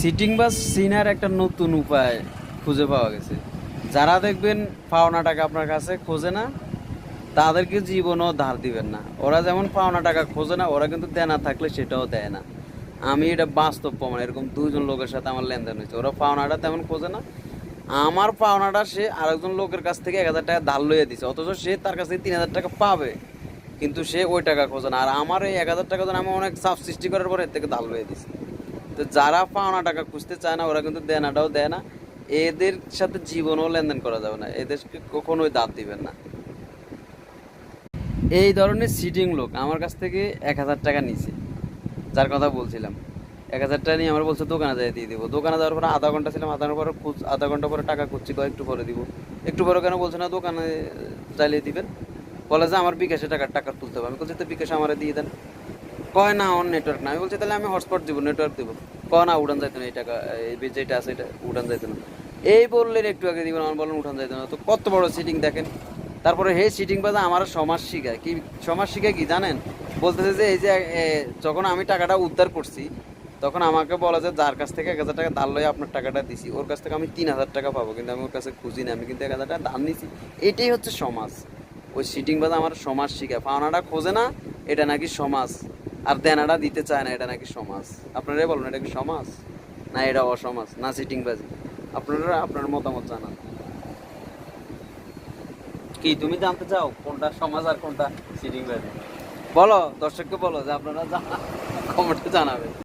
Sitting বাস সিনার একটা নতুন উপায় খুঁজে পাওয়া গেছে। যারা দেখবেন পাওনা টাকা আপনার কাছে খোঁজে না, তাদেরকে জীবনও ধার দিবেন না। ওরা যেমন পাওনা টাকা খোঁজে না, ওরা কিন্তু দেনা থাকলে সেটাও দেয় না। আমি এটা বাস্তব প্রমাণ, এরকম দুজন লোকের সাথে আমার লেনদেন হয়েছে। ওরা পাওনাটা তেমন খোঁজে না। আমার পাওনাটা সে আরেকজন লোকের কাছ থেকে এক হাজার টাকা ধার লইয়া দিছে, অথচ সে তার কাছ থেকে তিন হাজার টাকা পাবে। কিন্তু সে ওই টাকা খোঁজে না। আর আমার এই এক হাজার টাকা যেন আমি অনেক চাপ সৃষ্টি করার পরে এর থেকে ধার লইয়া দিছি। তো যারা পাওনা টাকা খুঁজতে চায় না, ওরা কিন্তু দেনাটাও দেয় না। এদের সাথে জীবনও লেনদেন করা যাবে না। এদেরকে কখনোই দাঁত দিবেন না। এই ধরনের সিটিং লোক আমার কাছ থেকে এক হাজার টাকা নিছে যার কথা বলছিলাম। এক হাজার টাকা নিয়ে আমার বলছে, দোকানে যাই, দিয়ে দিব। দোকানে যাওয়ার পরে আধা ঘণ্টা ছিলাম আধা ঘণ্টা পরে খুঁজ- আধা ঘণ্টা পরে টাকা খুঁজছি, কয় একটু পরে দিব। একটু পরে কেন বলছে না, দোকানে চালিয়ে দিবেন। বলে যে, আমার বিকাশে টাকা টাকা তুলতে হবে। আমি বলছি, তো বিকাশে আমার দিয়ে দেন। কয় না আমার নেটওয়ার্ক না? আমি বলছি তাহলে আমি হটস্পট দিব নেটওয়ার্ক দিব। কয় না, উড়ান যাইতো না এই টাকা, এই যেটা আছে এটা উড়ান যাইতো না। এই বললেন একটু আগে দিবেন, আমার বলেন উঠান যাইতো না। তো কত বড় সিটিং দেখেন। তারপরে হে সিটিং বাজা আমার সমাজ শিখায়। কি, সমাজ শিখায় কি জানেন? বলতেছে যে এই যে যখন আমি টাকাটা উদ্ধার করছি, তখন আমাকে বলা যে যার কাছ থেকে এক হাজার টাকা ধার লয়ে আপনার টাকাটা দিছি, ওর কাছ থেকে আমি তিন হাজার টাকা পাবো। কিন্তু আমি ওর কাছে খুঁজি না, আমি কিন্তু এক হাজার টাকা ধার নিছি। এটাই হচ্ছে সমাজ। ওই সিটিং বাজা আমার সমাজ শিখায়। পাওনাটা খোঁজে না, এটা নাকি সমাজ। আর দেনাটা দিতে চায় না এটা নাকি সমাজ? আপনারাই বলুন এটা কি সমাজ? না এটা অসমাজ না সিটিং বাজি আপনারা আপনার মতামত জানান। কি তুমি জানতে চাও কোনটা সমাজ আর কোনটা সিটিং বাজি বলো দর্শককে বলো যে আপনারা জানা কমেন্টে জানাবে